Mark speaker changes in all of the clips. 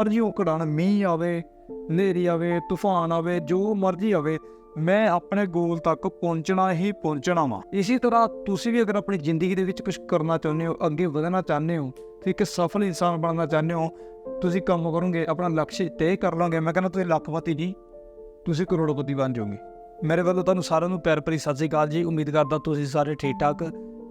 Speaker 1: ਮਰਜ਼ੀ ਔਕੜਾਣ ਮੀਂਹ ਆਵੇ, ਹਨੇਰੀ ਆਵੇ, ਤੂਫਾਨ ਆਵੇ, ਜੋ ਮਰਜ਼ੀ ਆਵੇ, ਮੈਂ ਆਪਣੇ ਗੋਲ ਤੱਕ ਪਹੁੰਚਣਾ ਹੀ ਪਹੁੰਚਣਾ ਵਾਂ। ਇਸੇ ਤਰ੍ਹਾਂ ਤੁਸੀਂ ਵੀ ਅਗਰ ਆਪਣੀ ਜ਼ਿੰਦਗੀ ਦੇ ਵਿੱਚ ਕੁਝ ਕਰਨਾ ਚਾਹੁੰਦੇ ਹੋ, ਅੱਗੇ ਵਧਣਾ ਚਾਹੁੰਦੇ ਹੋ, ਤੇ ਇੱਕ ਸਫਲ ਇਨਸਾਨ ਬਣਨਾ ਚਾਹੁੰਦੇ ਹੋ, ਤੁਸੀਂ ਕੰਮ ਕਰੋਗੇ, ਆਪਣਾ ਲਕਸ਼ ਤੈਅ ਕਰ ਲਓਗੇ। ਮੈਂ ਕਹਿੰਦਾ ਤੁਸੀਂ ਲੱਖਪਤੀ ਨਹੀਂ ਤੁਸੀਂ ਕਰੋੜਪਤੀ ਬਣ ਜਾਓਗੇ। ਮੇਰੇ ਵੱਲੋਂ ਤੁਹਾਨੂੰ ਸਾਰਿਆਂ ਨੂੰ ਪਿਆਰ ਭਰੀ ਸਤਿ ਸ੍ਰੀ ਅਕਾਲ ਜੀ। ਉਮੀਦ ਕਰਦਾ ਤੁਸੀਂ ਸਾਰੇ ਠੀਕ ਠਾਕ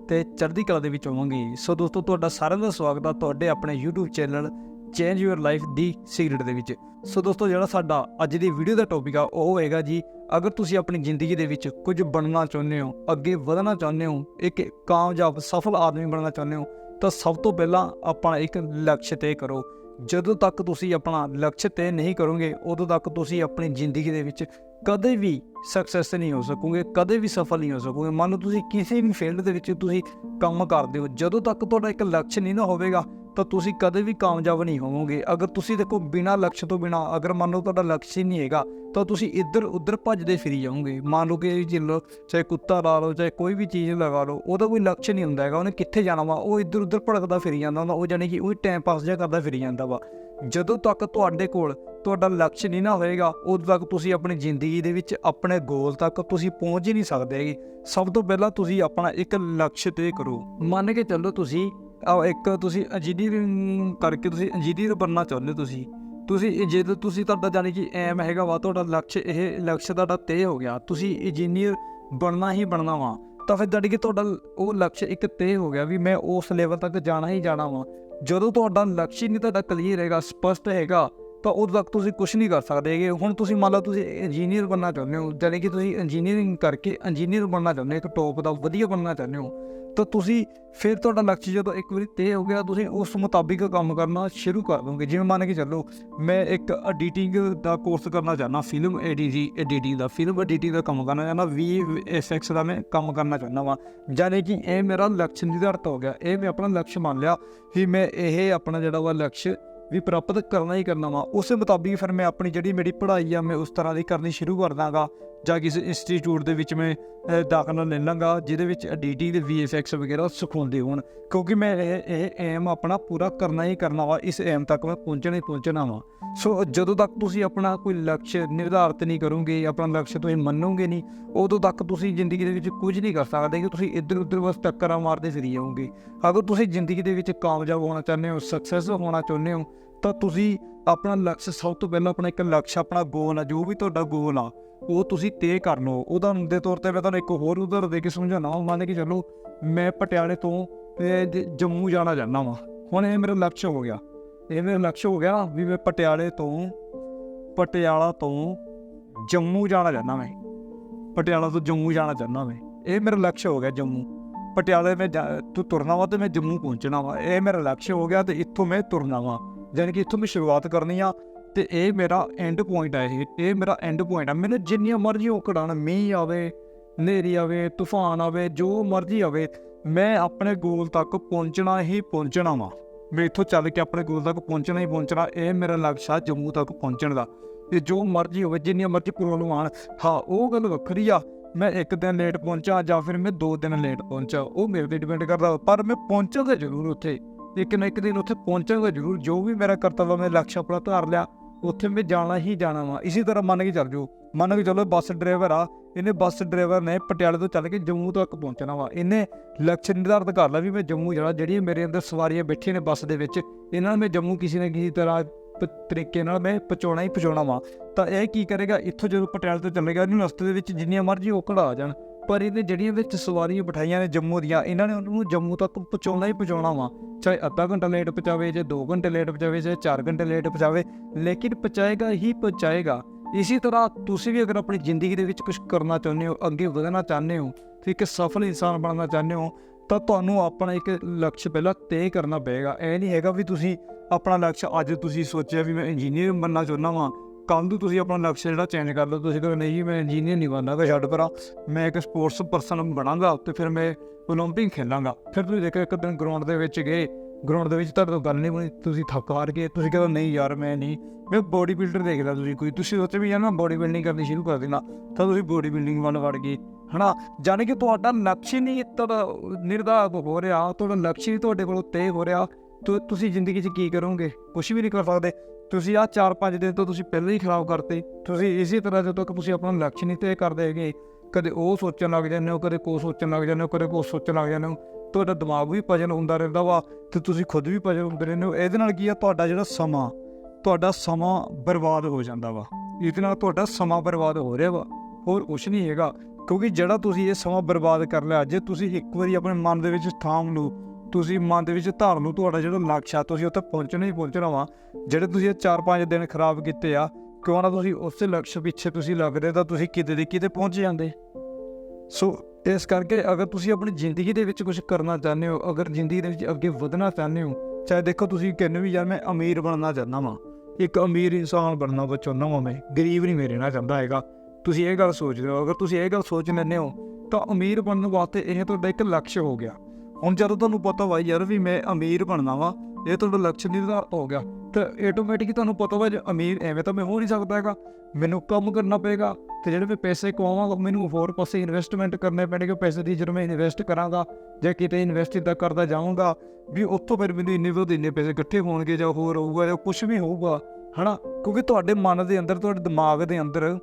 Speaker 1: ਤੇ ਚੜ੍ਹਦੀ ਕਲਾ ਦੇ ਵਿੱਚ ਹੋਵੋਗੇ। ਸੋ ਦੋਸਤੋ, ਤੁਹਾਡਾ ਸਾਰਿਆਂ ਦਾ ਸਵਾਗਤ ਆ ਤੁਹਾਡੇ ਆਪਣੇ YouTube channel change your life the secret ਦੇ ਵਿੱਚ। ਸੋ ਦੋਸਤੋ, ਜਿਹੜਾ ਸਾਡਾ ਅੱਜ ਦੀ ਵੀਡੀਓ ਦਾ ਟੌਪਿਕ ਆ, ਉਹ ਹੋਏਗਾ ਜੀ, ਅਗਰ ਤੁਸੀਂ ਆਪਣੀ ਜ਼ਿੰਦਗੀ ਦੇ ਵਿੱਚ ਕੁਝ ਬਣਨਾ ਚਾਹੁੰਦੇ ਹੋ, ਅੱਗੇ ਵਧਣਾ ਚਾਹੁੰਦੇ ਹੋ, ਇੱਕ ਕਾਮਯਾਬ, ਸਫਲ ਆਦਮੀ ਬਣਨਾ ਚਾਹੁੰਦੇ ਹੋ, ਤਾਂ ਸਭ ਤੋਂ ਪਹਿਲਾਂ ਆਪਣਾ ਇੱਕ ਲਕਸ਼ ਤੈਅ ਕਰੋ। ਜਦੋਂ ਤੱਕ ਤੁਸੀਂ ਆਪਣਾ ਲਕਸ਼ ਤੈਅ ਨਹੀਂ ਕਰੋਗੇ, ਉਦੋਂ ਤੱਕ ਤੁਸੀਂ ਆਪਣੀ ਜ਼ਿੰਦਗੀ ਦੇ ਵਿੱਚ ਕਦੇ ਵੀ ਸਕਸੈਸ ਨਹੀਂ ਹੋ ਸਕੋਗੇ, ਕਦੇ ਵੀ ਸਫਲ ਨਹੀਂ ਹੋ ਸਕੋਗੇ। ਮੰਨ ਲਓ ਤੁਸੀਂ ਕਿਸੇ ਵੀ ਫੀਲਡ ਦੇ ਵਿੱਚ ਤੁਸੀਂ ਕੰਮ ਕਰਦੇ ਹੋ, ਜਦੋਂ ਤੱਕ ਤੁਹਾਡਾ ਇੱਕ ਲਕਸ਼ ਨਹੀਂ ਨਾ ਹੋਵੇਗਾ ਤਾਂ ਤੁਸੀਂ ਕਦੇ ਵੀ ਕਾਮਯਾਬ ਨਹੀਂ ਹੋਵੋਗੇ। ਅਗਰ ਤੁਸੀਂ ਦੇਖੋ, ਬਿਨਾਂ ਲਕਸ਼ ਤੋਂ ਬਿਨਾਂ, ਅਗਰ ਮੰਨ ਲਓ ਤੁਹਾਡਾ ਲਕਸ਼ ਹੀ ਨਹੀਂ ਹੈਗਾ, ਤਾਂ ਤੁਸੀਂ ਇੱਧਰ ਉੱਧਰ ਭੱਜਦੇ ਫਿਰੀ ਜਾਓਗੇ। ਮੰਨ ਲਓ ਕਿ ਇਹ ਚੀਜ਼ ਚਾਹੇ ਕੁੱਤਾ ਲਾ ਲਓ, ਚਾਹੇ ਕੋਈ ਵੀ ਚੀਜ਼ ਲਗਾ ਲਓ, ਉਹਦਾ ਕੋਈ ਲਕਸ਼ ਨਹੀਂ ਹੁੰਦਾ ਹੈਗਾ, ਉਹਨੇ ਕਿੱਥੇ ਜਾਣਾ ਵਾ? ਉਹ ਇੱਧਰ ਉੱਧਰ ਭੜਕਦਾ ਫਿਰੀ ਜਾਂਦਾ ਹੁੰਦਾ, ਉਹ ਜਾਨੀ ਕਿ ਉਹ ਟਾਈਮ ਪਾਸ ਜਿਹਾ ਕਰਦਾ ਫਿਰੀ ਜਾਂਦਾ ਵਾ। ਜਦੋਂ ਤੱਕ ਤੁਹਾਡੇ ਕੋਲ ਤੁਹਾਡਾ ਲਕਸ਼ ਨਹੀਂ ਨਾ ਹੋਏਗਾ, ਉਦੋਂ ਤੱਕ ਤੁਸੀਂ ਆਪਣੀ ਜ਼ਿੰਦਗੀ ਦੇ ਵਿੱਚ ਆਪਣੇ ਗੋਲ ਤੱਕ ਤੁਸੀਂ ਪਹੁੰਚ ਹੀ ਨਹੀਂ ਸਕਦੇ ਹੈਗੇ। ਸਭ ਤੋਂ ਪਹਿਲਾਂ ਤੁਸੀਂ ਆਪਣਾ ਇੱਕ ਲਕਸ਼ ਤੈਅ ਕਰੋ। ਮੰਨ ਕੇ ਚੱਲੋ ਤੁਸੀਂ ਆਹ ਇੱਕ ਤੁਸੀਂ ਇੰਜੀਨੀਅਰਿੰਗ ਕਰਕੇ ਤੁਸੀਂ ਇੰਜੀਨੀਅਰ ਬਣਨਾ ਚਾਹੁੰਦੇ ਹੋ ਤੁਸੀਂ। ਤੁਸੀਂ ਇਹ ਜੇ ਤੁਸੀਂ ਤੁਹਾਡਾ ਜਾਨੀ ਕਿ ਐਮ ਹੈਗਾ ਵਾ, ਤੁਹਾਡਾ ਲਕਸ਼ ਇਹ ਲਕਸ਼ ਤੁਹਾਡਾ ਤੈਅ ਹੋ ਗਿਆ। ਤੁਸੀਂ ਇੰਜੀਨੀਅਰ ਬਣਨਾ ਹੀ ਬਣਨਾ ਵਾ। ਤਾਂ ਫਿਰ ਜਾਨੀ ਕਿ ਤੁਹਾਡਾ ਉਹ ਲਕਸ਼ ਇੱਕ ਤੈਅ ਹੋ ਗਿਆ ਵੀ ਮੈਂ ਉਸ ਲੈਵਲ ਤੱਕ ਜਾਣਾ ਹੀ ਜਾਣਾ ਵਾ। ਜਦੋਂ ਤੁਹਾਡਾ ਲਕਸ਼ ਹੀ ਨਹੀਂ ਤੁਹਾਡਾ ਕਲੀਅਰ ਹੈਗਾ, ਸਪਸ਼ਟ ਹੈਗਾ ਤਾਂ ਉਦੋਂ ਤੱਕ ਤੁਸੀਂ ਕੁਝ ਨਹੀਂ ਕਰ ਸਕਦੇ ਹੈਗੇ। ਹੁਣ ਤੁਸੀਂ ਮੰਨ ਲਓ ਤੁਸੀਂ ਇੰਜੀਨੀਅਰ ਬਣਨਾ ਚਾਹੁੰਦੇ ਹੋ ਜਾਨੀ ਕਿ ਤੁਸੀਂ ਇੰਜੀਨੀਅਰਿੰਗ ਕਰਕੇ ਇੰਜੀਨੀਅਰ ਬਣਨਾ ਚਾਹੁੰਦੇ ਹੋ, ਇੱਕ ਟੌਪ ਦਾ ਵਧੀਆ ਬਣਨਾ ਚਾਹੁੰਦੇ ਹੋ। ਤਾਂ ਤੁਸੀਂ ਫਿਰ ਤੁਹਾਡਾ ਲਕਸ਼ ਜਦੋਂ ਇੱਕ ਵਾਰੀ ਤੈਅ ਹੋ ਗਿਆ, ਤੁਸੀਂ ਉਸ ਮੁਤਾਬਿਕ ਕੰਮ ਕਰਨਾ ਸ਼ੁਰੂ ਕਰ ਦੋਗੇ। ਜਿਵੇਂ ਮੰਨ ਕੇ ਚੱਲੋ, ਮੈਂ ਇੱਕ ਐਡੀਟਿੰਗ ਦਾ ਕੋਰਸ ਕਰਨਾ ਚਾਹੁੰਦਾ ਫਿਲਮ ਐਡੀਟਿੰਗ ਐਡੀਟਿੰਗ ਦਾ ਫਿਲਮ ਐਡੀਟਿੰਗ ਦਾ ਕੰਮ ਕਰਨਾ ਚਾਹੁੰਦਾ ਵੀ ਐਫਐਕਸ ਦਾ ਮੈਂ ਕੰਮ ਕਰਨਾ ਚਾਹੁੰਦਾ ਵਾਂ। ਜਾਨੀ ਕਿ ਇਹ ਮੇਰਾ ਲਕਸ਼ ਨਿਰਧਾਰਤ ਹੋ ਗਿਆ। ਇਹ ਮੈਂ ਆਪਣਾ ਲਕਸ਼ ਮੰਨ ਲਿਆ ਵੀ ਮੈਂ ਇਹ ਆਪਣਾ ਜਿਹੜਾ ਵਾ ਲਕਸ਼ ਵੀ ਪ੍ਰਾਪਤ ਕਰਨਾ ਹੀ ਕਰਨਾ ਵਾ। ਉਸੇ ਮੁਤਾਬਿਕ ਫਿਰ ਮੈਂ ਆਪਣੀ ਜਿਹੜੀ ਮੇਰੀ ਪੜ੍ਹਾਈ ਆ, ਮੈਂ ਉਸ ਤਰ੍ਹਾਂ ਦੀ ਕਰਨੀ ਸ਼ੁਰੂ ਕਰ ਦਾਂਗਾ। ਜਾਂ ਕਿਸੇ ਇੰਸਟੀਚਿਊਟ ਦੇ ਵਿੱਚ ਮੈਂ ਦਾਖਲਾ ਲੈ ਲਾਂਗਾ, ਜਿਹਦੇ ਵਿੱਚ ਐਡੀਟਿੰਗ ਤੇ ਵੀਐਫਐਕਸ ਵਗੈਰਾ ਸਿਖਾਉਂਦੇ ਹੋਣ। ਕਿਉਂਕਿ ਮੈਂ ਇਹ ਇਹ ਐਮ ਆਪਣਾ ਪੂਰਾ ਕਰਨਾ ਹੀ ਕਰਨਾ ਵਾ, ਇਸ ਐਮ ਤੱਕ ਮੈਂ ਪਹੁੰਚਣਾ ਹੀ ਪਹੁੰਚਣਾ ਵਾ। ਸੋ ਜਦੋਂ ਤੱਕ ਤੁਸੀਂ ਆਪਣਾ ਕੋਈ ਲਕਸ਼ ਨਿਰਧਾਰਤ ਨਹੀਂ ਕਰੋਗੇ, ਆਪਣਾ ਲਕਸ਼ ਤੁਸੀਂ ਮੰਨੋਗੇ ਨਹੀਂ, ਉਦੋਂ ਤੱਕ ਤੁਸੀਂ ਜ਼ਿੰਦਗੀ ਦੇ ਵਿੱਚ ਕੁਝ ਨਹੀਂ ਕਰ ਸਕਦੇ ਕਿ ਤੁਸੀਂ ਇੱਧਰ ਉੱਧਰ ਬਸ ਟੱਕਰਾਂ ਮਾਰਦੇ ਫਿਰੀ ਜਾਓਗੇ। ਅਗਰ ਤੁਸੀਂ ਜ਼ਿੰਦਗੀ ਦੇ ਵਿੱਚ ਕਾਮਯਾਬ ਹੋਣਾ ਚਾਹੁੰਦੇ ਹੋ ਸਕਸੈਸ ਹੋਣਾ ਚਾਹੁੰਦੇ ਹੋ ਤਾਂ ਤੁਸੀਂ ਆਪਣਾ ਲਕਸ਼ ਸਭ ਤੋਂ ਪਹਿਲਾਂ ਆਪਣਾ ਇੱਕ ਲਕਸ਼, ਆਪਣਾ ਗੋਲ ਆ, ਜੋ ਵੀ ਤੁਹਾਡਾ ਗੋਲ ਆ, ਉਹ ਤੁਸੀਂ ਤੈਅ ਕਰ ਲਓ। ਉਦਾਹਰਨ ਦੇ ਤੌਰ ਤੇ ਮੈਂ ਤੁਹਾਨੂੰ ਇੱਕ ਹੋਰ ਉਦਾਹਰਨ ਦੇ ਕੇ ਸਮਝਾਉਣਾ ਮੰਨ ਕੇ ਚੱਲੋ, ਮੈਂ ਪਟਿਆਲੇ ਤੋਂ ਜੰਮੂ ਜਾਣਾ ਚਾਹੁੰਦਾ ਵਾਂ। ਹੁਣ ਇਹ ਮੇਰਾ ਲਕਸ਼ ਹੋ ਗਿਆ। ਇਹ ਮੇਰਾ ਲਕਸ਼ ਹੋ ਗਿਆ ਵੀ ਮੈਂ ਪਟਿਆਲੇ ਤੋਂ, ਪਟਿਆਲਾ ਤੋਂ ਜੰਮੂ ਜਾਣਾ ਚਾਹੁੰਦਾ ਮੈਂ। ਪਟਿਆਲਾ ਤੋਂ ਜੰਮੂ ਜਾਣਾ ਚਾਹੁੰਦਾ ਮੈਂ। ਇਹ ਮੇਰਾ ਲਕਸ਼ ਹੋ ਗਿਆ ਜੰਮੂ। ਪਟਿਆਲੇ ਮੈਂ ਜਾ- ਤੋਂ ਤੁਰਨਾ ਵਾ ਤੇ ਮੈਂ ਜੰਮੂ ਪਹੁੰਚਣਾ ਵਾ। ਇਹ ਮੇਰਾ ਲਕਸ਼ ਹੋ ਗਿਆ ਤੇ ਇੱਥੋਂ ਮੈਂ ਤੁਰਨਾ ਵਾ। ਯਾਨੀ ਕਿ ਇੱਥੋਂ ਮੈਂ ਸ਼ੁਰੂਆਤ ਕਰਨੀ ਆ ਤੇ ਇਹ ਮੇਰਾ ਐਂਡ ਪੁਆਇੰਟ ਹੈ ਇਹ ਇਹ ਮੇਰਾ ਐਂਡ ਪੁਆਇੰਟ ਆ। ਮੈਨੂੰ ਜਿੰਨੀਆਂ ਮਰਜ਼ੀ ਔਕੜਾਂ ਮੀਂਹ ਆਵੇ, ਹਨੇਰੀ ਆਵੇ, ਤੂਫਾਨ ਆਵੇ, ਜੋ ਮਰਜ਼ੀ ਆਵੇ, ਮੈਂ ਆਪਣੇ ਗੋਲ ਤੱਕ ਪਹੁੰਚਣਾ ਹੀ ਪਹੁੰਚਣਾ ਵਾ। ਮੈਂ ਇੱਥੋਂ ਚੱਲ ਕੇ ਆਪਣੇ ਗੋਲ ਤੱਕ ਪਹੁੰਚਣਾ ਹੀ ਪਹੁੰਚਣਾ, ਇਹ ਮੇਰਾ ਲਕਸ਼ ਆ ਜੰਮੂ ਤੱਕ ਪਹੁੰਚਣ ਦਾ। ਤੇ ਜੋ ਮਰਜ਼ੀ ਹੋਵੇ, ਜਿੰਨੀਆਂ ਮਰਜ਼ੀ ਪ੍ਰੋਬਲਮ ਆਣ, ਹਾਂ, ਉਹ ਗੱਲ ਵੱਖਰੀ ਆ। ਮੈਂ ਇੱਕ ਦਿਨ ਲੇਟ ਪਹੁੰਚਾ ਜਾਂ ਫਿਰ ਮੈਂ ਦੋ ਦਿਨ ਲੇਟ ਪਹੁੰਚਾ, ਉਹ ਮੇਰੇ ਤੇ ਡਿਪੈਂਡ ਕਰਦਾ ਪਰ ਮੈਂ ਪਹੁੰਚਾਂਗਾ ਜ਼ਰੂਰ ਉੱਥੇ। ਇੱਕ ਨਾ ਇੱਕ ਦਿਨ ਉੱਥੇ ਪਹੁੰਚਾਂਗਾ ਜ਼ਰੂਰ। ਜੋ ਵੀ ਮੇਰਾ ਕਰਤੱਵ ਆ, ਮੈਂ ਲਕਸ਼ ਆਪਣਾ ਧਾਰ ਲਿਆ, ਉੱਥੇ ਮੈਂ ਜਾਣਾ ਹੀ ਜਾਣਾ ਵਾ। ਇਸੇ ਤਰ੍ਹਾਂ ਮੰਨ ਕੇ ਚੱਲ ਜਾਓ। ਮੰਨ ਕੇ ਚੱਲੋ ਬੱਸ ਡਰਾਈਵਰ ਆ, ਇਹਨੇ ਬੱਸ ਡਰਾਈਵਰ ਨੇ ਪਟਿਆਲੇ ਤੋਂ ਚੱਲ ਕੇ ਜੰਮੂ ਤੱਕ ਪਹੁੰਚਣਾ ਵਾ। ਇਹਨੇ ਲਕਸ਼ ਨਿਰਧਾਰਤ ਕਰ ਲਿਆ ਵੀ ਮੈਂ ਜੰਮੂ ਜਾਣਾ। ਜਿਹੜੀਆਂ ਮੇਰੇ ਅੰਦਰ ਸਵਾਰੀਆਂ ਬੈਠੀਆਂ ਨੇ ਬੱਸ ਦੇ ਵਿੱਚ, ਇਹਨਾਂ ਨੂੰ ਮੈਂ ਜੰਮੂ ਕਿਸੇ ਨਾ ਕਿਸੇ ਤਰ੍ਹਾਂ ਪ- ਤਰੀਕੇ ਨਾਲ ਮੈਂ ਪਹੁੰਚਾਉਣਾ ਹੀ ਪਹੁੰਚਾਉਣਾ ਵਾ। ਤਾਂ ਇਹ ਕੀ ਕਰੇਗਾ? ਇੱਥੋਂ ਜਦੋਂ ਪਟਿਆਲੇ ਤੋਂ ਚੱਲੇਗਾ, ਇਹਨੂੰ ਰਸਤੇ ਦੇ ਵਿੱਚ ਜਿੰਨੀਆਂ ਮਰਜ਼ੀ ਔਕੜ ਆ ਜਾਣ। ਪਰ ਇਹਨੇ ਜਿਹੜੀਆਂ ਵਿੱਚ ਸਵਾਰੀਆਂ ਬਿਠਾਈਆਂ ਨੇ ਜੰਮੂ ਦੀਆਂ, ਇਹਨਾਂ ਨੇ ਉਹਨੂੰ ਜੰਮੂ ਤੱਕ ਪਹੁੰਚਾਉਣਾ ਹੀ ਪਹੁੰਚਾਉਣਾ ਵਾ। ਚਾਹੇ ਅੱਧਾ ਘੰਟਾ ਲੇਟ ਪਹੁੰਚਾਵੇ ਜਾਂ 2 ਘੰਟੇ ਲੇਟ ਪਹੁੰਚਾਵੇ ਜਾਂ 4 ਘੰਟੇ ਲੇਟ ਪਹੁੰਚਾਵੇ, ਲੇਕਿਨ ਪਹੁੰਚਾਏਗਾ ਹੀ ਪਹੁੰਚਾਏਗਾ। ਇਸੇ ਤਰ੍ਹਾਂ ਤੁਸੀਂ ਵੀ ਅਗਰ ਆਪਣੀ ਜ਼ਿੰਦਗੀ ਦੇ ਵਿੱਚ ਕੁਝ ਕਰਨਾ ਚਾਹੁੰਦੇ ਹੋ, ਅੱਗੇ ਵਧਣਾ ਚਾਹੁੰਦੇ ਹੋ, ਤੇ ਇੱਕ ਸਫਲ ਇਨਸਾਨ ਬਣਨਾ ਚਾਹੁੰਦੇ ਹੋ, ਤਾਂ ਤੁਹਾਨੂੰ ਆਪਣਾ ਇੱਕ ਲਕਸ਼ ਪਹਿਲਾਂ ਤੈਅ ਕਰਨਾ ਪਏਗਾ। ਇਹ ਨਹੀਂ ਹੈਗਾ ਵੀ ਤੁਸੀਂ ਆਪਣਾ ਲਕਸ਼ ਅੱਜ ਤੁਸੀਂ ਸੋਚਿਆ ਵੀ ਮੈਂ ਇੰਜੀਨੀਅਰ ਬਣਨਾ ਚਾਹੁੰਦਾ ਵਾਂ ਕੱਲ ਨੂੰ ਤੁਸੀਂ ਆਪਣਾ ਲਕਸ਼ ਜਿਹੜਾ ਚੇਂਜ ਕਰ ਲਓ, ਤੁਸੀਂ ਕਹੋ ਨਹੀਂ ਜੀ, ਮੈਂ ਇੰਜੀਨੀਅਰ ਨਹੀਂ ਬਣਨਾ ਤਾਂ ਛੱਡ ਪਰਾਂ। ਮੈਂ ਇੱਕ ਸਪੋਰਟਸ ਪਰਸਨ ਬਣਾਂਗਾ ਤੇ ਫਿਰ ਮੈਂ ਓਲੰਪਿਕ ਖੇਲਾਂਗਾ। ਫਿਰ ਤੁਸੀਂ ਦੇਖੋ ਇੱਕ ਦਿਨ ਗਰਾਊਂਡ ਦੇ ਵਿੱਚ ਗਏ। ਗਰਾਊਂਡ ਦੇ ਵਿੱਚ ਤੁਹਾਡੇ ਤੋਂ ਗੱਲ ਨਹੀਂ ਬਣੀ ਤੁਸੀਂ ਥੱਕ ਹਾਰ ਗਏ। ਤੁਸੀਂ ਕਹਿੰਦੇ ਨਹੀਂ ਯਾਰ, ਮੈਂ ਨਹੀਂ। ਮੈਂ ਬੋਡੀ ਬਿਲਡਰ ਦੇਖਦਾ ਤੁਸੀਂ ਕੋਈ। ਤੁਸੀਂ ਸੋਚੇ ਵੀ ਯਾਰ, ਮੈਂ ਬੋਡੀ ਬਿਲਡਿੰਗ ਕਰਨੀ ਸ਼ੁਰੂ ਕਰ ਦੇਣਾ, ਤਾਂ ਤੁਸੀਂ ਬੋਡੀ ਬਿਲਡਿੰਗ ਵੱਲ ਵੜ ਗਏ, ਹਨਾ? ਜਾਣੀ ਕਿ ਤੁਹਾਡਾ ਲਕਸ਼ ਨਹੀਂ ਤੁਹਾਡਾ ਨਿਰਧਾਰਤ ਹੋ ਰਿਹਾ, ਤੁਹਾਡਾ ਲਕਸ਼ ਹੀ ਤੁਹਾਡੇ ਕੋਲੋਂ ਤੈਅ ਹੋ ਰਿਹਾ। ਤੁਸੀਂ ਜ਼ਿੰਦਗੀ 'ਚ ਕੀ ਕਰੋਗੇ? ਕੁਝ ਵੀ ਨਹੀਂ ਕਰ ਸਕਦੇ। ਤੁਸੀਂ ਆਹ 4-5 ਦਿਨ ਤੋਂ ਤੁਸੀਂ ਪਹਿਲਾਂ ਹੀ ਖਰਾਬ ਕਰਤੇ। ਤੁਸੀਂ ਇਸੇ ਤਰ੍ਹਾਂ ਜਦੋਂ ਤੱਕ ਤੁਸੀਂ ਆਪਣਾ ਲਕਸ਼ ਨਹੀਂ ਤੈਅ ਕਰਦੇ ਹੈਗੇ, ਕਦੇ ਉਹ ਸੋਚਣ ਲੱਗ ਜਾਂਦੇ ਹੋ, ਕਦੇ ਕੋ ਸੋਚਣ ਲੱਗ ਜਾਂਦੇ ਹੋ, ਕਦੇ ਕੋ ਸੋਚਣ ਲੱਗ ਜਾਂਦੇ ਹੋ, ਤੁਹਾਡਾ ਦਿਮਾਗ ਵੀ ਭਜਨ ਹੁੰਦਾ ਰਹਿੰਦਾ ਵਾ ਤੇ ਤੁਸੀਂ ਖੁਦ ਵੀ ਭਜਨ ਹੁੰਦੇ ਰਹਿੰਦੇ ਹੋ। ਇਹਦੇ ਨਾਲ ਕੀ ਆ? ਤੁਹਾਡਾ ਜਿਹੜਾ ਸਮਾਂ, ਤੁਹਾਡਾ ਸਮਾਂ ਬਰਬਾਦ ਹੋ ਜਾਂਦਾ ਵਾ। ਇਹਦੇ ਨਾਲ ਤੁਹਾਡਾ ਸਮਾਂ ਬਰਬਾਦ ਹੋ ਰਿਹਾ ਵਾ। ਹੋਰ ਕੁਝ ਨਹੀਂ ਹੈਗਾ। ਕਿਉਂਕਿ ਜਿਹੜਾ ਤੁਸੀਂ ਇਹ ਸਮਾਂ ਬਰਬਾਦ ਕਰ ਲਿਆ, ਜੇ ਤੁਸੀਂ ਇੱਕ ਵਾਰੀ ਆਪਣੇ ਮਨ ਦੇ ਵਿੱਚ ਥਾਮ ਲਓ ਤੁਸੀਂ ਮਨ ਦੇ ਵਿੱਚ ਧਾਰ ਲਓ ਤੁਹਾਡਾ ਜਿਹੜਾ ਲਕਸ਼ ਆ ਤੁਸੀਂ ਉੱਥੇ ਪਹੁੰਚਣਾ ਹੀ ਪਹੁੰਚਣਾ ਵਾ, ਜਿਹੜੇ ਤੁਸੀਂ ਇਹ 4-5 ਦਿਨ ਖਰਾਬ ਕੀਤੇ ਆ, ਕਿਉਂ ਨਾ ਤੁਸੀਂ ਉਸੇ ਲਕਸ਼ ਪਿੱਛੇ ਤੁਸੀਂ ਲੱਗਦੇ ਤਾਂ ਤੁਸੀਂ ਕਿਤੇ ਦੇ ਕਿਤੇ ਪਹੁੰਚ ਜਾਂਦੇ। ਸੋ ਇਸ ਕਰਕੇ ਅਗਰ ਤੁਸੀਂ ਆਪਣੀ ਜ਼ਿੰਦਗੀ ਦੇ ਵਿੱਚ ਕੁਝ ਕਰਨਾ ਚਾਹੁੰਦੇ ਹੋ, ਅਗਰ ਜ਼ਿੰਦਗੀ ਦੇ ਵਿੱਚ ਅੱਗੇ ਵਧਣਾ ਚਾਹੁੰਦੇ ਹੋ, ਚਾਹੇ ਦੇਖੋ ਤੁਸੀਂ ਕਹਿੰਦੇ ਵੀ ਯਾਰ ਮੈਂ ਅਮੀਰ ਬਣਨਾ ਚਾਹੁੰਦਾ ਵਾਂ, ਇੱਕ ਅਮੀਰ ਇਨਸਾਨ ਬਣਨਾ ਚਾਹੁੰਦਾ ਵਾਂ ਮੈਂ, ਗਰੀਬ ਨਹੀਂ ਮੇਰੇ ਨਾਲ ਚਾਹੁੰਦਾ ਹੈਗਾ। ਤੁਸੀਂ ਇਹ ਗੱਲ ਸੋਚਦੇ ਹੋ, ਅਗਰ ਤੁਸੀਂ ਇਹ ਗੱਲ ਸੋਚ ਲੈਂਦੇ ਹੋ, ਤਾਂ ਅਮੀਰ ਬਣਨ ਵਾਸਤੇ ਇਹ ਤੁਹਾਡਾ ਇੱਕ ਲਕਸ਼ ਹੋ ਗਿਆ। ਹੁਣ ਜਦੋਂ ਤੁਹਾਨੂੰ ਪਤਾ ਵਾ ਯਾਰ ਵੀ ਮੈਂ ਅਮੀਰ ਬਣਨਾ ਵਾ, ਇਹ ਤੁਹਾਡਾ ਲਕਸ਼ ਨਿਰਧਾਰਤ ਹੋ ਗਿਆ। ਤਾਂ ਆਟੋਮੈਟਿਕ ਤੁਹਾਨੂੰ ਪਤਾ ਵਾ ਜੇ ਅਮੀਰ ਐਵੇਂ ਤਾਂ ਮੈਂ ਹੋ ਨਹੀਂ ਸਕਦਾ ਹੈਗਾ। ਮੈਨੂੰ ਕੰਮ ਕਰਨਾ ਪਏਗਾ ਤੇ ਜਿਹੜੇ ਮੈਂ ਪੈਸੇ ਕਮਾਵਾਂਗਾ, ਮੈਨੂੰ ਹੋਰ ਪਾਸੇ ਇਨਵੈਸਟਮੈਂਟ ਕਰਨੇ ਪੈਣਗੇ ਪੈਸੇ ਦੀ ਜਦੋਂ ਮੈਂ ਇਨਵੈਸਟ ਕਰਾਂਗਾ, ਜਾਂ ਕਿਤੇ ਇਨਵੈਸਟ ਇਦਾਂ ਕਰਦਾ ਜਾਵਾਂਗਾ ਵੀ ਉੱਥੋਂ ਫਿਰ ਮੈਨੂੰ ਇੰਨੇ ਤੋਂ ਇੰਨੇ ਪੈਸੇ ਇਕੱਠੇ ਹੋਣਗੇ ਜਾਂ ਹੋਰ ਹੋਊਗਾ ਜਾਂ ਕੁਝ ਵੀ ਹੋਊਗਾ, ਹਨਾ? ਕਿਉਂਕਿ ਤੁਹਾਡੇ ਮਨ ਦੇ ਅੰਦਰ, ਤੁਹਾਡੇ ਦਿਮਾਗ ਦੇ ਅੰਦਰ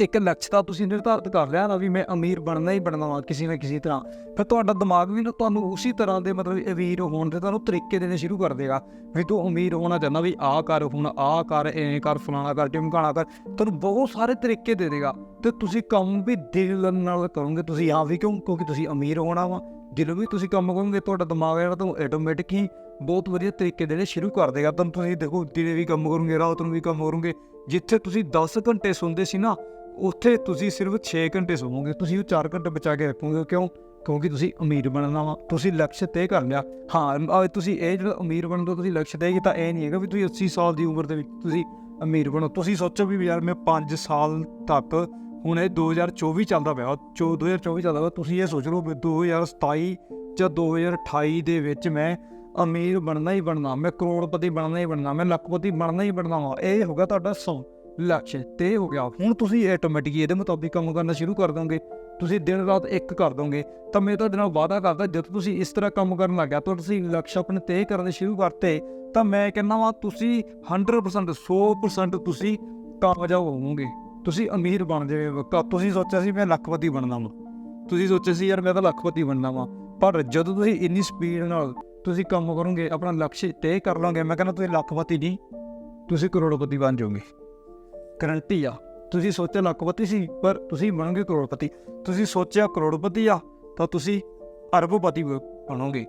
Speaker 1: ਇੱਕ ਲਕਸ਼ ਤਾਂ ਤੁਸੀਂ ਨਿਰਧਾਰਿਤ ਕਰ ਲਿਆ ਨਾ ਵੀ ਮੈਂ ਅਮੀਰ ਬਣਨਾ ਹੀ ਬਣਨਾ ਵਾ ਕਿਸੇ ਨਾ ਕਿਸੇ ਤਰ੍ਹਾਂ। ਫਿਰ ਤੁਹਾਡਾ ਦਿਮਾਗ ਵੀ ਨਾ ਤੁਹਾਨੂੰ ਉਸੇ ਤਰ੍ਹਾਂ ਦੇ ਮਤਲਬ ਅਮੀਰ ਹੋਣ ਦੇ ਤੁਹਾਨੂੰ ਤਰੀਕੇ ਦੇਣੇ ਸ਼ੁਰੂ ਕਰ ਦੇਗਾ। ਵੀ ਤੂੰ ਅਮੀਰ ਹੋਣਾ ਚਾਹੁੰਦਾ ਵੀ ਆਹ ਕਰ ਹੁਣ, ਆਹ ਕਰ, ਐਂ ਕਰ, ਫਲਾਣਾ ਕਰ ਟਿਮਕਾਣਾ ਕਰ ਤੁਹਾਨੂੰ ਬਹੁਤ ਸਾਰੇ ਤਰੀਕੇ ਦੇ ਦੇਗਾ। ਤੇ ਤੁਸੀਂ ਕੰਮ ਵੀ ਦਿਲ ਨਾਲ ਕਰੋਗੇ। ਤੁਸੀਂ ਹਾਂ ਵੀ ਕਿਉਂ? ਕਿਉਂਕਿ ਤੁਸੀਂ ਅਮੀਰ ਹੋਣਾ ਵਾ। ਜਦੋਂ ਵੀ ਤੁਸੀਂ ਕੰਮ ਕਰੋਗੇ, ਤੁਹਾਡਾ ਦਿਮਾਗ ਜਿਹੜਾ ਤੁਹਾਨੂੰ ਆਟੋਮੈਟਿਕ ਹੀ ਬਹੁਤ ਵਧੀਆ ਤਰੀਕੇ ਦੇਣੇ ਸ਼ੁਰੂ ਕਰ ਦੇਗਾ। ਤੁਹਾਨੂੰ ਤੁਸੀਂ ਦੇਖੋ, ਦਿਨੇ ਵੀ ਕੰਮ ਕਰੋਗੇ, ਰਾਤ ਨੂੰ ਵੀ ਕੰਮ ਕਰੋਗੇ। ਜਿੱਥੇ ਤੁਸੀਂ 10 ਘੰਟੇ ਸੌਂਦੇ ਸੀ ਨਾ, ਉੱਥੇ ਤੁਸੀਂ ਸਿਰਫ 6 ਘੰਟੇ ਸੌਵੋਗੇ। ਤੁਸੀਂ ਉਹ 4 ਘੰਟੇ ਬਚਾ ਕੇ ਰੱਖੋਗੇ। ਕਿਉਂ? ਕਿਉਂਕਿ ਤੁਸੀਂ ਅਮੀਰ ਬਣਨਾ ਵਾ। ਤੁਸੀਂ ਲਕਸ਼ ਤੈਅ ਕਰ ਲਿਆ ਹਾਂ ਤੁਸੀਂ ਇਹ ਜਿਹੜਾ ਅਮੀਰ ਬਣਨ ਦਾ ਤੁਸੀਂ ਲਕਸ਼ ਤੈਅ ਕੀਤਾ, ਇਹ ਨਹੀਂ ਹੈਗਾ ਵੀ ਤੁਸੀਂ 80 ਸਾਲ ਦੀ ਉਮਰ ਦੇ ਵਿੱਚ ਤੁਸੀਂ ਅਮੀਰ ਬਣੋ। ਤੁਸੀਂ ਸੋਚੋ ਵੀ ਯਾਰ, ਮੈਂ 5 ਸਾਲ ਤੱਕ ਹੁਣ ਇਹ 2024 ਚੱਲਦਾ ਪਿਆ। ਚੋ 2024 ਚੱਲਦਾ ਪਿਆ। ਤੁਸੀਂ ਇਹ ਸੋਚ ਲਓ ਵੀ 2027 ਜਾਂ 2028 ਦੇ ਵਿੱਚ ਮੈਂ ਅਮੀਰ ਬਣਨਾ ਹੀ ਬਣਨਾ, ਮੈਂ ਕਰੋੜਪਤੀ ਬਣਨਾ ਹੀ ਬਣਨਾ, ਮੈਂ ਲੱਖਪਤੀ ਬਣਨਾ ਹੀ ਬਣਨਾ ਵਾ। ਇਹ ਹੋਗਾ ਤੁਹਾਡਾ ਸੌ ਲਕਸ਼ ਤੇ ਹੋ ਗਿਆ। ਹੁਣ ਤੁਸੀਂ ਆਟੋਮੈਟਿਕ ਇਹਦੇ ਮੁਤਾਬਿਕ ਕੰਮ ਕਰਨਾ ਸ਼ੁਰੂ ਕਰ ਦੋਗੇ। ਤੁਸੀਂ ਦਿਨ ਰਾਤ ਇੱਕ ਕਰ ਦੋਗੇ। ਤਾਂ ਮੈਂ ਤੁਹਾਡੇ ਨਾਲ ਵਾਅਦਾ ਕਰਦਾ, ਜਦੋਂ ਤੁਸੀਂ ਇਸ ਤਰ੍ਹਾਂ ਕੰਮ ਕਰਨ ਲੱਗਾ ਤਾਂ ਤੁਸੀਂ ਲਕਸ਼ ਆਪਣੇ ਤੈਅ ਕਰਨੇ ਸ਼ੁਰੂ ਕਰਤੇ, ਤਾਂ ਮੈਂ ਕਹਿੰਦਾ ਵਾਂ ਤੁਸੀਂ 100% 100% ਤੁਸੀਂ ਕਾਮਯਾਬ ਹੋਵੋਗੇ। ਤੁਸੀਂ ਅਮੀਰ ਬਣ ਜਾਵੇ ਤੁਸੀਂ ਸੋਚਿਆ ਸੀ ਮੈਂ ਲੱਖਪਤੀ ਬਣਨਾ ਵਾਂ। ਤੁਸੀਂ ਸੋਚਿਆ ਸੀ ਯਾਰ ਮੈਂ ਤਾਂ ਲੱਖਪਤੀ ਬਣਨਾ ਵਾਂ। ਪਰ ਜਦੋਂ ਤੁਸੀਂ ਇੰਨੀ ਸਪੀਡ ਨਾਲ ਤੁਸੀਂ ਕੰਮ ਕਰੋਗੇ, ਆਪਣਾ ਲਕਸ਼ ਤੈਅ ਕਰ ਲਓਗੇ ਮੈਂ ਕਹਿੰਦਾ ਤੁਸੀਂ ਲੱਖਪਤੀ ਨਹੀਂ, ਤੁਸੀਂ ਕਰੋੜਪਤੀ ਬਣ ਜਾਓਗੇ। ਗਰੰਟੀ ਆ, ਤੁਸੀਂ ਸੋਚਿਆ ਲੱਖਪਤੀ ਸੀ, ਪਰ ਤੁਸੀਂ ਬਣੋਗੇ ਕਰੋੜਪਤੀ। ਤੁਸੀਂ ਸੋਚਿਆ ਕਰੋੜਪਤੀ ਆ, ਤਾਂ ਤੁਸੀਂ ਅਰਬਪਤੀ ਬਣੋਗੇ।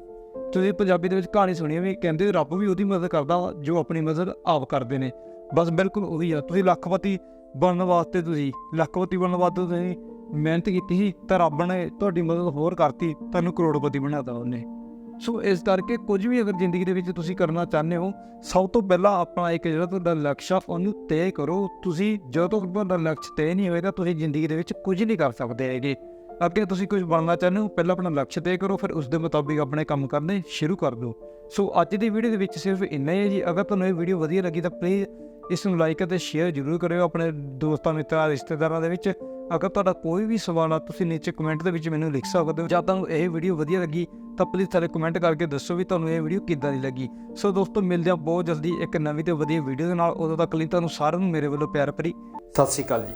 Speaker 1: ਤੁਸੀਂ ਪੰਜਾਬੀ ਦੇ ਵਿੱਚ ਕਹਾਣੀ ਸੁਣੀ ਵੀ ਕਹਿੰਦੇ ਰੱਬ ਵੀ ਉਹਦੀ ਮਦਦ ਕਰਦਾ ਵਾ, ਜੋ ਆਪਣੀ ਮਦਦ ਆਪ ਕਰਦੇ ਨੇ। ਬਸ ਬਿਲਕੁਲ ਉਹੀ ਆ, ਤੁਸੀਂ ਲੱਖਪਤੀ ਬਣਨ ਵਾਸਤੇ ਤੁਸੀਂ, ਲੱਖਪਤੀ ਬਣਨ ਵਾਸਤੇ ਤੁਸੀਂ ਮਿਹਨਤ ਕੀਤੀ ਸੀ, ਤਾਂ ਰੱਬ ਨੇ ਤੁਹਾਡੀ ਮਦਦ ਹੋਰ ਕਰਤੀ, ਤੁਹਾਨੂੰ ਕਰੋੜਪਤੀ ਬਣਾਤਾ ਉਹਨੇ। ਸੋ ਇਸ ਕਰਕੇ ਕੁਝ ਵੀ ਅਗਰ ਜ਼ਿੰਦਗੀ ਦੇ ਵਿੱਚ ਤੁਸੀਂ ਕਰਨਾ ਚਾਹੁੰਦੇ ਹੋ, ਸਭ ਤੋਂ ਪਹਿਲਾਂ ਆਪਣਾ ਇੱਕ ਜਿਹੜਾ ਤੁਹਾਡਾ ਲਕਸ਼ ਆ, ਉਹਨੂੰ ਤੈਅ ਕਰੋ। ਤੁਸੀਂ ਜਦੋਂ ਤੱਕ ਤੁਹਾਡਾ ਲਕਸ਼ ਤੈਅ ਨਹੀਂ ਹੋਏਗਾ, ਤੁਸੀਂ ਜ਼ਿੰਦਗੀ ਦੇ ਵਿੱਚ ਕੁਝ ਨਹੀਂ ਕਰ ਸਕਦੇ ਹੈਗੇ। ਅੱਗੇ ਤੁਸੀਂ ਕੁਝ ਬਣਨਾ ਚਾਹੁੰਦੇ ਹੋ, ਪਹਿਲਾਂ ਆਪਣਾ ਲਕਸ਼ ਤੈਅ ਕਰੋ, ਫਿਰ ਉਸ ਦੇ ਮੁਤਾਬਿਕ ਆਪਣੇ ਕੰਮ ਕਰਨੇ ਸ਼ੁਰੂ ਕਰ ਦਿਓ। ਸੋ ਅੱਜ ਦੀ ਵੀਡੀਓ ਦੇ ਵਿੱਚ ਸਿਰਫ ਇੰਨਾ ਹੀ ਹੈ ਜੀ। ਅਗਰ ਤੁਹਾਨੂੰ ਇਹ ਵੀਡੀਓ ਵਧੀਆ ਲੱਗੀ ਤਾਂ ਪਲੀਜ਼ ਇਸ ਨੂੰ ਲਾਈਕ ਅਤੇ ਸ਼ੇਅਰ ਜ਼ਰੂਰ ਕਰਿਓ ਆਪਣੇ ਦੋਸਤਾਂ, ਮਿੱਤਰਾਂ, ਰਿਸ਼ਤੇਦਾਰਾਂ ਦੇ ਵਿੱਚ। ਅਗਰ ਤੁਹਾਡਾ ਕੋਈ ਵੀ ਸਵਾਲ ਆ, ਤੁਸੀਂ ਨੀਚੇ ਕਮੈਂਟ ਦੇ ਵਿੱਚ ਮੈਨੂੰ ਲਿਖ ਸਕਦੇ ਹੋ। ਜਾਂ ਤੁਹਾਨੂੰ ਇਹ ਵੀਡੀਓ ਵਧੀਆ ਲੱਗੀ, ਤਾਂ ਪਲੀਜ਼ ਥੱਲੇ ਕਮੈਂਟ ਕਰਕੇ ਦੱਸੋ ਵੀ ਤੁਹਾਨੂੰ ਇਹ ਵੀਡੀਓ ਕਿੱਦਾਂ ਦੀ ਲੱਗੀ। ਸੋ ਦੋਸਤੋ, ਮਿਲਦੇ ਹਾਂ ਬਹੁਤ ਜਲਦੀ ਇੱਕ ਨਵੀਂ ਤੇ ਵਧੀਆ ਵੀਡੀਓ ਦੇ ਨਾਲ। ਉਦੋਂ ਤੱਕ ਲਈ ਤੁਹਾਨੂੰ ਸਾਰਿਆਂ ਨੂੰ ਮੇਰੇ ਵੱਲੋਂ ਪਿਆਰ ਭਰੀ। ਸਤਿ ਸ਼੍ਰੀ ਅਕਾਲ ਜੀ।